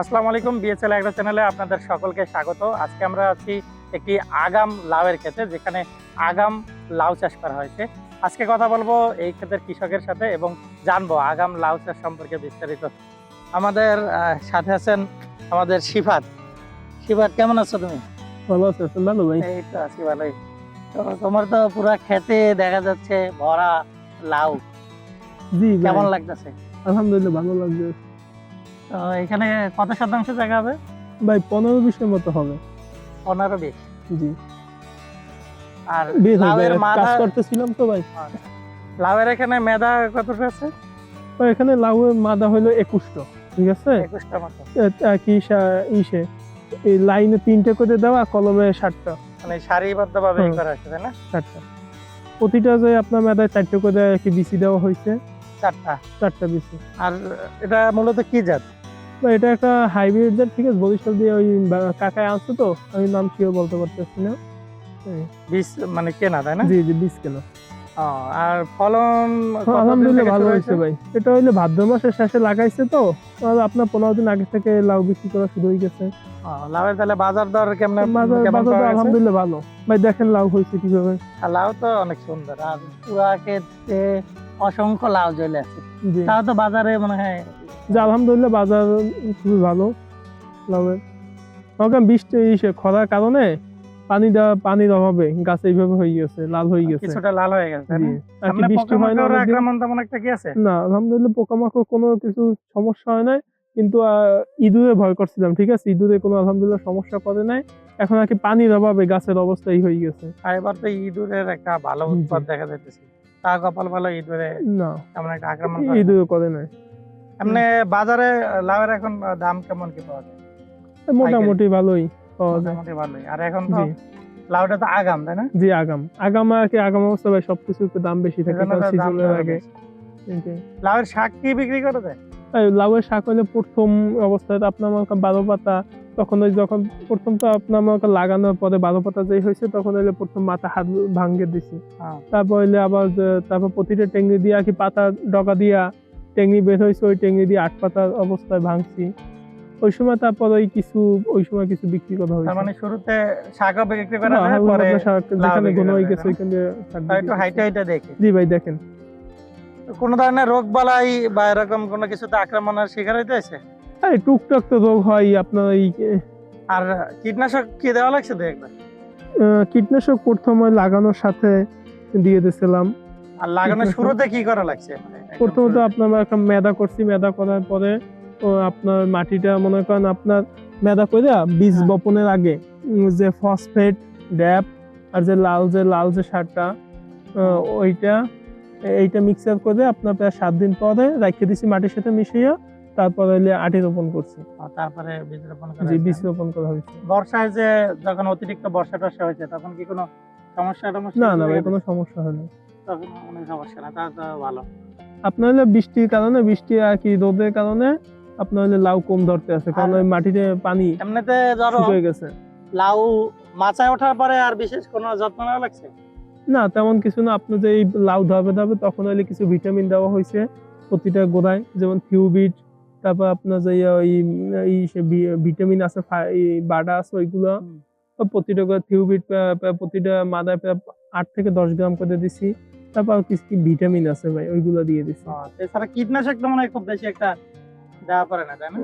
আসসালামু আলাইকুম BSL agro চ্যানেলে আপনাদের সকলকে স্বাগত। আজকে আমরা আছি একটি আগাম লাউয়ের ক্ষেতে যেখানে আগাম লাউ চাষ করা হয়েছে। আজকে কথা বলব এই ক্ষেতের কৃষকের সাথে এবং জানব আগাম লাউ চাষ সম্পর্কে বিস্তারিত। আমাদের সাথে আছেন আমাদের শিফাত। শিফাত কেমন আছো তুমি? ভালো আছে ভালো ভাই? এই তো আছি ভালোই। তো তোমার তো পুরা খেতে দেখা যাচ্ছে ভরা লাউ। জি কেমন লাগতেছে? আলহামদুলিল্লাহ ভালো লাগছে। তো এখানে কত শতাংশ জায়গা হবে? ভাই পনেরো বিশের মতো হবে। পনেরো বিশ? জি। আর লাউয়ের মাথা করতেছিলাম তো ভাই। লাউয়ের এখানে মেধা কতটা আছে? তো এখানে লাউ মাদা হলো একুশটো ঠিক আছে? একুশটা মতো। কি ইসে? এই লাইনে তিনটে করে দেওয়া কলমে ষাটটা। মানে সারিবদ্ধ ভাবে করা হয়েছে তাই না? ষাটটা। প্রতিটা যে আপনার মেদায় চারটে করে কি বিসি দেওয়া হয়েছে? চারটা। চারটা বিসি। আর এটা মূলত কি জাত? এটা একটা হাইব্রিড জাত ঠিক আছে? বরিশাল দিয়ে ওই কাকায় আনছে তো আমি নাম শিওর বলতে পারতেছি না। বীজ মানে কেনা তাই না? জি জি ও, আর ফলন আলহামদুলিল্লাহ ভালো হয়েছে ভাই। এটা হইলে ভাদ্র মাসের শেষে লাগাইছে তো আপনার পনেরো দিন আগে থেকে লাউ বিক্রি করা শুরু হয়ে গেছে। লাউয়ের তাহলে বাজার দর কেমন বাজার? আলহামদুলিল্লাহ ভালো। ভাই দেখেন লাউ হয়েছে কীভাবে। লাউ তো অনেক সুন্দর আর পুরা ক্ষেত্রে অসংখ্য লাউ জ্বলে আছে। তাও তো বাজারে মনে হয় যে আলহামদুলিল্লাহ বাজার খুবই ভালো। লাউয়ের আমাকে বৃষ্টি ইসে খরার কারণে পানি দেওয়া পানির অভাবে গাছ এইভাবে হয়ে গেছে লাল হয়ে গেছে। কিছুটা লাল হয়ে গেছে? আর কি বৃষ্টি হয় না আক্রমণ তেমন একটা কি আছে? না আলহামদুলিল্লাহ পোকামাকড় কোনো কিছু সমস্যা হয় নাই কিন্তু ইঁদুরে ভয় করছিলাম ঠিক আছে? ইঁদুরে কোনো আলহামদুলিল্লাহ সমস্যা করে নাই। এখন আর কি পানির অভাবে গাছের অবস্থা এই হয়ে গেছে। এবার তো ইঁদুরের একটা ভালো উৎপাদ দেখা যাইতেছে। তা কপাল ভালো ইঁদুরে না। তেমন একটা আক্রমণ করে নাই। এমনি বাজারে লাউয়ের এখন দাম কেমন কি পাওয়া যায়? মোটামুটি ভালোই পাওয়া যায়। মোটামুটি ভালোই। আর এখন তো লাউটা তো আগাম তাই না? জি আগাম। আগাম আর কি আগাম অবস্থা ভাই দাম বেশি থাকে সিজনের আগে। লাউয়ের শাক কি বিক্রি করে এই লাউয়ের শাক হলে প্রথম অবস্থায় আপনার বারো পাতা তখন ওই যখন প্রথম তো আপনার করেন লাগানোর পরে বারো পাতা যেই হয়েছে তখন হইলে প্রথম মাথা হাত ভাঙ্গে দিছি। হ্যাঁ। তারপর হইলে আবার তারপর প্রতিটা টেঙ্গি দিয়ে আর কি পাতা ডগা দিয়া টেঙ্গি বের হয়েছে ওই টেঙ্গি দিয়ে আট পাতার অবস্থায় ভাঙছি। ওই সময় তারপর ওই কিছু ওই সময় কিছু বিক্রি করা হয়েছে। মানে শুরুতে শাকও বিক্রি করা ওই পরে যেখানে করা হয়ে গেছে? ওইখানে একটু হাইটে দেখে। জি ভাই দেখেন। কোনো ধরনের রোগ বালাই বা এরকম কোনো কিছুতে আক্রমণের শিকার হইতে এই টুকটাক তো রোগ হয় আপনার এই আর কীটনাশক কি দেওয়া লাগছে দু একবার? কীটনাশক প্রথমে লাগানোর সাথে দিয়ে দিয়েছিলাম। আর লাগানোর শুরুতে কি করা লাগছে? মানে প্রথমত আপনার একটা মেদা করছি মেদা করার পরে আপনার মাটিটা মনে করেন আপনার মেদা করে বীজ হ্যাঁ। বপনের আগে যে ফসফেট ড্যাপ আর যে লাল যে লাল যে সারটা ওইটা এইটা মিক্সার করে আপনার প্রায় সাত দিন পরে রাখিয়ে দিছি মাটির সাথে মিশিয়ে। তারপরে হইলে আটি রোপণ করছি। তারপরে বীজ রোপণ করা জি বীজ রোপণ করা হয়েছে। বর্ষায় যে যখন অতিরিক্ত বর্ষা টর্ষা হয়েছে তখন কি কোনো সমস্যা টমস্যা না না ভাই কোনো সমস্যা হয়নি তখন কোনো সমস্যা না তা তো ভালো। আপনার হলে বৃষ্টির কারণে বৃষ্টি আর কি রোদের কারণে আপনার হলে লাউ কম ধরতে আছে কারণ ওই মাটিতে পানি এমনিতে ধরো শুকিয়ে গেছে। লাউ মাচায় ওঠার পরে আর বিশেষ কোনো যত্ন নেওয়া লাগছে? না তেমন কিছু না আপনি যে এই লাউ ধরবে ধরবে তখন হলে কিছু ভিটামিন দেওয়া হয়েছে প্রতিটা গোড়ায় যেমন থিউবিট তারপর আপনার যে ওই ভিটামিন আছে বাডা আছে ওইগুলো প্রতিটা করে থিউবিট প্রতিটা মাদায় আট থেকে দশ গ্রাম করে দিছি। তারপর কিছু ভিটামিন আছে ভাই ওইগুলো দিয়ে দিছি। এছাড়া কীটনাশক তো মনে হয় খুব বেশি একটা দেওয়া পড়ে না তাই না?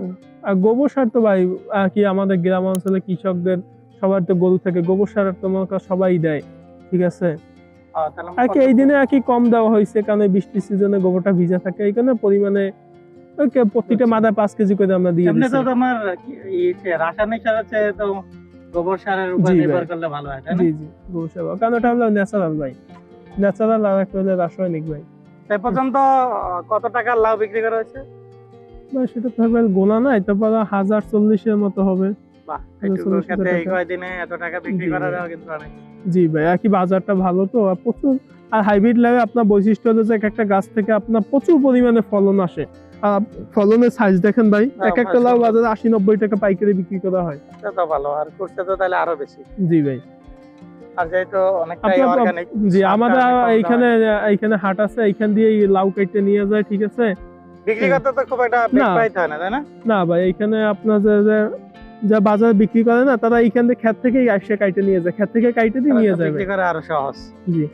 আর গোবর সার তো ভাই আর কি আমাদের গ্রাম অঞ্চলে কৃষকদের সবার তো গরু থেকে গোবর সার তো মনে সবাই দেয় ঠিক আছে? আর কি এই দিনে আর কি কম দেওয়া হয়েছে কারণ বৃষ্টির সিজনে গোবরটা ভিজা থাকে এই কারণে পরিমাণে ওই কে- প্রতিটা মাদায় পাঁচ কেজি করে আমরা দিয়ে দিচ্ছি তো তোমার রাসায়নিক সার হচ্ছে তো গোবর সারের উপর নির্ভর করলে ভালো হয় তাই না? জি জি গোবর সার কারণ ওটা হলো ন্যাচারাল ভাই। ন্যাচারাল আর একটা হলো রাসায়নিক ভাই। তাই পর্যন্ত কত লাউ বিক্রি করা হয়েছে? সেটা তো গোনা নাই তারপর হাজার চল্লিশের মতো হবে। জি ভাই। কি বাজারটা ভালো তো আর প্রচুর। আর হাইব্রিড লাগে আপনার বৈশিষ্ট্য হলো যে এক একটা গাছ থেকে আপনার প্রচুর পরিমাণে ফলন আসে। ফলনের সাইজ দেখেন ভাই এক একটা লাউ বাজারে আশি নব্বই টাকা পাইকারি বিক্রি করা হয়। তো ভালো আর করছে তো তাহলে আরও বেশি। জি ভাই। জি আমাদের এইখানে এইখানে হাট আছে এইখান দিয়ে লাউ কেটে নিয়ে যায় ঠিক আছে? বিক্রি করতে তো খুব একটা না। পাইতে হয় না তাই না? না ভাই এখানে আপনার যে যে- যা বাজারে বিক্রি করে না তারা এইখান থেকে ক্ষেত থেকেই আসে কাইটে নিয়ে যায় ক্ষেত থেকে কাইটে দিয়ে নিয়ে যায় বিক্রি করে আরও সহজ। জি।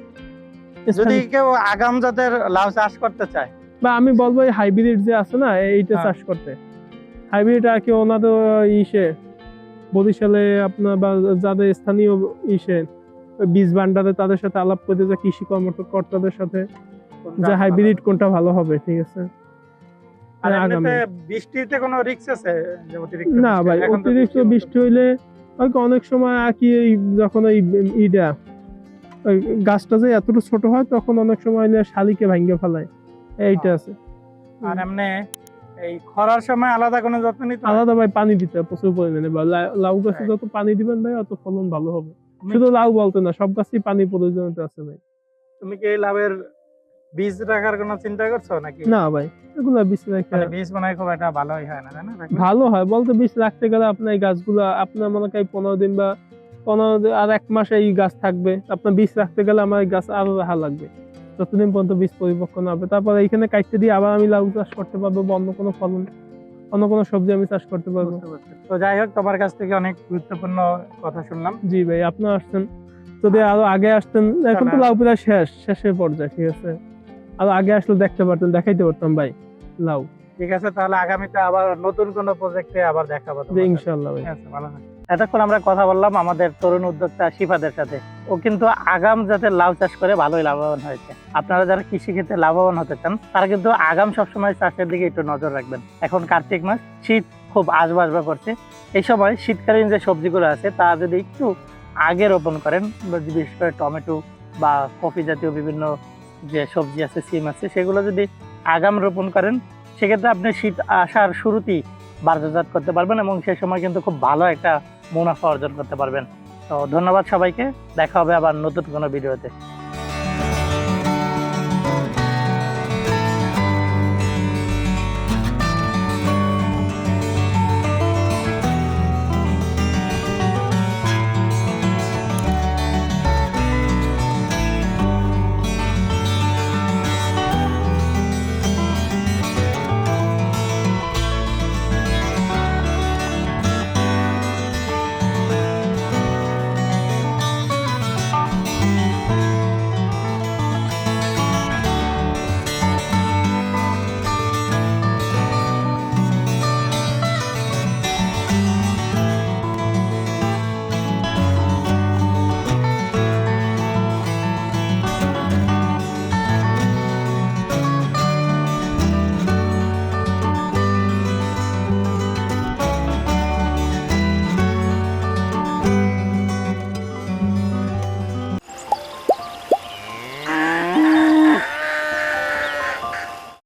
যদি কেউ আগাম জাতের লাউ চাষ করতে চায় বা আমি বলব এই হাইব্রিড যে আছে না এইটা হ্যাঁ। চাষ করতে। হাইব্রিড আর কি ওনাদের ইসে বরিশালে আপনার বা যাদের স্থানীয় ইসে বীজ ভান্ডারে তাদের সাথে আলাপ করে যে কৃষি কর্মকর্তাদের সাথে যে হাইব্রিড কোনটা ভালো হবে ঠিক আছে? আর হ্যাঁ, বৃষ্টিতে কোনো রিস্ক আছে? না ভাই অতিরিক্ত বৃষ্টি হইলে হয়তো অনেক সময় আর কি যখন ওই ইটা গাছটা যে এতটুকু ছোট হয় তখন অনেক সময় শালিকে ভাঙ্গে ফেলায়। এইটা হ্যাঁ। আছে। আর এমনি এই খরার সময় আলাদা কোনো যত্ন নিতে আলাদা ভাই পানি দিতে প্রচুর পরিমাণে। লাউ গাছে যত পানি দিবেন ভাই অত ফলন ভালো হবে। শুধু লাউ বলতে না সব গাছেই পানি প্রয়োজনীয়তা আছে ভাই। তুমি কি লাভের বীজ রাখার কোনো চিন্তা করছ নাকি? না ভাই এগুলা বীজ রেখে মানে বীজ মনে হয় খুব একটা ভালোই হয় না তাই না? ভালো হয়। বলতে বীজ রাখতে গেলে আপনার এই গাছগুলা আপনার মনে হয় পনেরো দিন বা পনেরো দিন আর এক মাসে এই গাছ থাকবে। আপনার বীজ রাখতে গেলে আমার গাছ আরও রাখা লাগবে। যতদিন পর্যন্ত বীজ পরিপক্ক না হবে তারপর এইখানে কাটতে দিয়ে আবার আমি লাউ চাষ করতে পারব বা অন্য কোনো ফলন অন্য কোনো সবজি আমি চাষ করতে পারব। তো যাই হোক তোমার কাছ থেকে অনেক গুরুত্বপূর্ণ কথা শুনলাম। জি ভাই আপনি আসছেন। যদি আরও আগে আসতেন এখন তো লাউ প্রায় শেষ শেষের পর্যায়ে ঠিক আছে? আরও আগে আসলে দেখতে পারতেন দেখাইতে পারতাম ভাই লাউ। ঠিক আছে তাহলে আগামীতে আবার নতুন কোনো প্রজেক্টে আবার দেখাবো ইনশাল্লাহ ভাই। ভালো থাকো। এতক্ষণ আমরা কথা বললাম আমাদের তরুণ উদ্যোক্তা শিফাদের সাথে। ও কিন্তু আগাম জাতের লাউ চাষ করে ভালোই লাভবান হয়েছে। আপনারা যারা কৃষি ক্ষেত্রে লাভবান হতে চান, তারা কিন্তু আগাম সবসময় চাষের দিকে একটু নজর রাখবেন। এখন কার্তিক মাস, শীত খুব আসবা আসবা করছে এই সময় শীতকালীন যে সবজিগুলো আছে, তা যদি একটু আগে রোপণ করেন বিশেষ করে টমেটো বা কফি জাতীয় বিভিন্ন যে সবজি আছে, সিম আছে, সেগুলো যদি আগাম রোপণ করেন, সেক্ষেত্রে আপনি শীত আসার শুরুতেই বাজারজাত করতে পারবেন এবং সেই সময় কিন্তু খুব ভালো একটা মুনাফা অর্জন করতে পারবেন। তো ধন্যবাদ সবাইকে। দেখা হবে আবার নতুন কোনো ভিডিওতে।